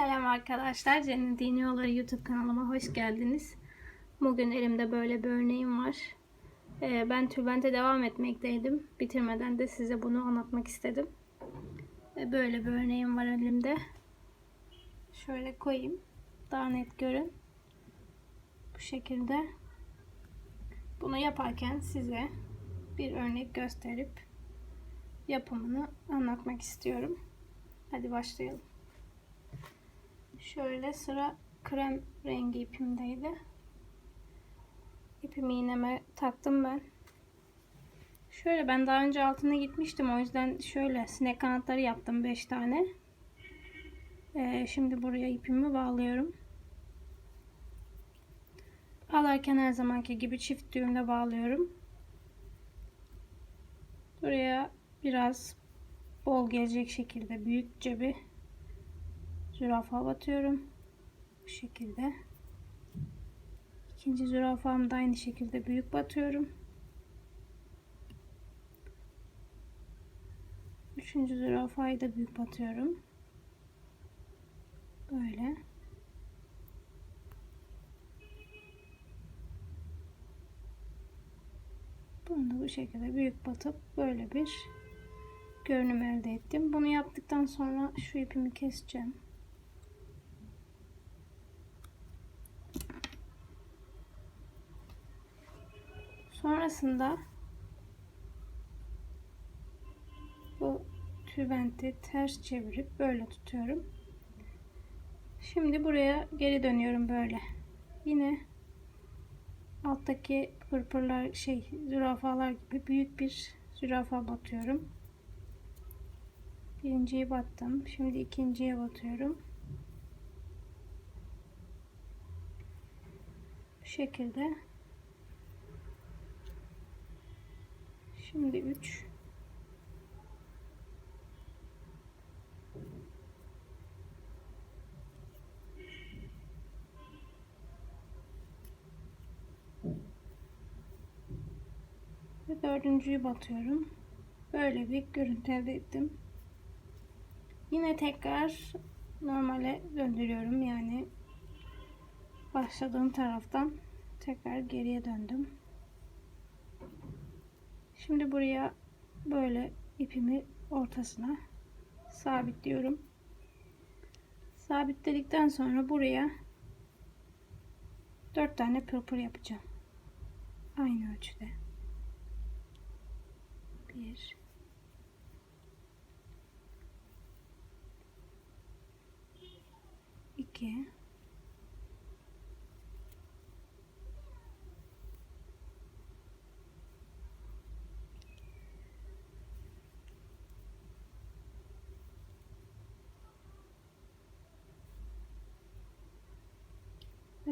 Selam arkadaşlar. Cennet Dini Yolları YouTube kanalıma hoş geldiniz. Bugün elimde böyle bir örneğim var. Ee, ben tülbente devam etmekteydim. Bitirmeden de size bunu anlatmak istedim. Ee, böyle bir örneğim var elimde. Şöyle koyayım. Daha net görün. Bu şekilde. Bunu yaparken size bir örnek gösterip yapımını anlatmak istiyorum. Hadi başlayalım. Şöyle sıra krem rengi ipimdeydi. İpimi iğneme taktım ben. Şöyle ben daha önce altına gitmiştim. O yüzden şöyle sinek kanatları yaptım 5 tane. Ee, şimdi buraya ipimi bağlıyorum. Bağlarken her zamanki gibi çift düğümle bağlıyorum. Buraya biraz bol gelecek şekilde büyükçe bir zürafa batıyorum. Bu şekilde. İkinci zürafamı da aynı şekilde büyük batıyorum. Üçüncü zürafayı da büyük batıyorum. Böyle. Bunu da bu şekilde büyük batıp böyle bir görünüm elde ettim. Bunu yaptıktan sonra şu ipimi keseceğim. Sonrasında bu tülbenti ters çevirip böyle tutuyorum. Şimdi buraya geri dönüyorum böyle. Yine alttaki pırpırlar şey zürafalar gibi büyük bir zürafa batıyorum. Birinciyi battım. Şimdi ikinciye batıyorum. Bu şekilde Şimdi 3 ve dördüncüyü batıyorum. Böyle bir görüntü elde ettim. Yine tekrar normale döndürüyorum. Yani başladığım taraftan tekrar geriye döndüm. Şimdi buraya böyle ipimi ortasına sabitliyorum. Sabitledikten sonra buraya 4 tane pırpır yapacağım. Aynı ölçüde. 1 2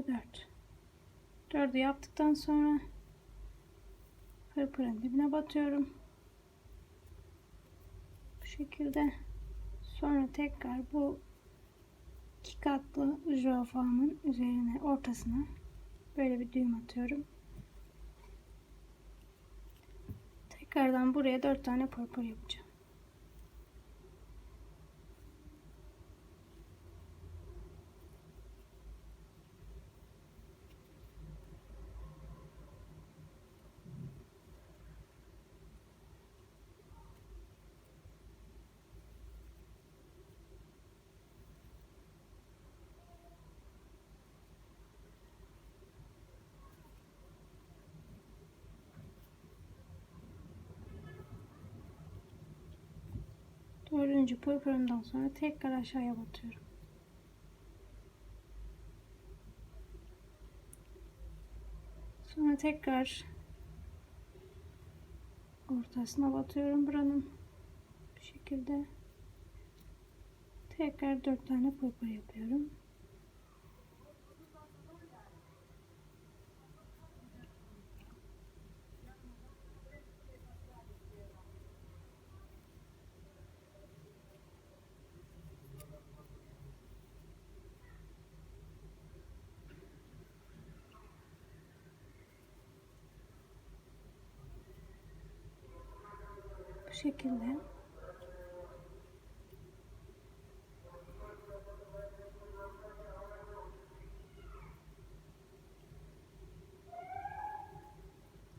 4. 4'ü yaptıktan sonra pırpırın dibine batıyorum. Bu şekilde. Sonra tekrar bu iki katlı zürafamın üzerine ortasına böyle bir düğüm atıyorum. Tekrardan buraya 4 tane pırpır yapacağım. Dördüncü pırpırımdan sonra tekrar aşağıya batıyorum. Sonra tekrar ortasına batıyorum buranın. Bu şekilde. Tekrar dört tane pırpır yapıyorum. şekilde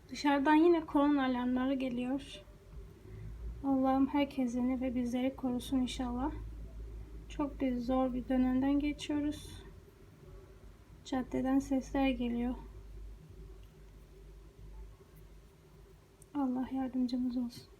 Dışarıdan yine korona alarmları geliyor. Allah'ım herkesini ve bizleri korusun inşallah. Çok bir zor bir dönemden geçiyoruz. Caddeden sesler geliyor. Allah yardımcımız olsun.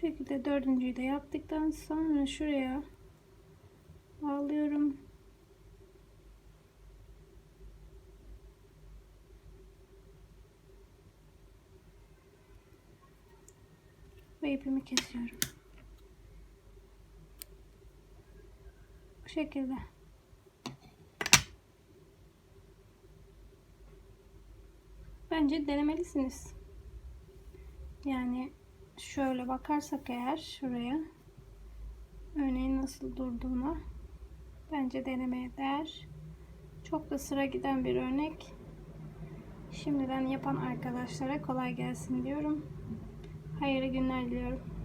Şekilde dördüncüyü de yaptıktan sonra şuraya bağlıyorum. Ve ipimi kesiyorum. Bu şekilde. Bence denemelisiniz. Yani şöyle bakarsak eğer şuraya örneğin nasıl durduğuna bence denemeye değer. Çok da sıra giden bir örnek. Şimdiden yapan arkadaşlara kolay gelsin diyorum. Hayırlı günler diliyorum.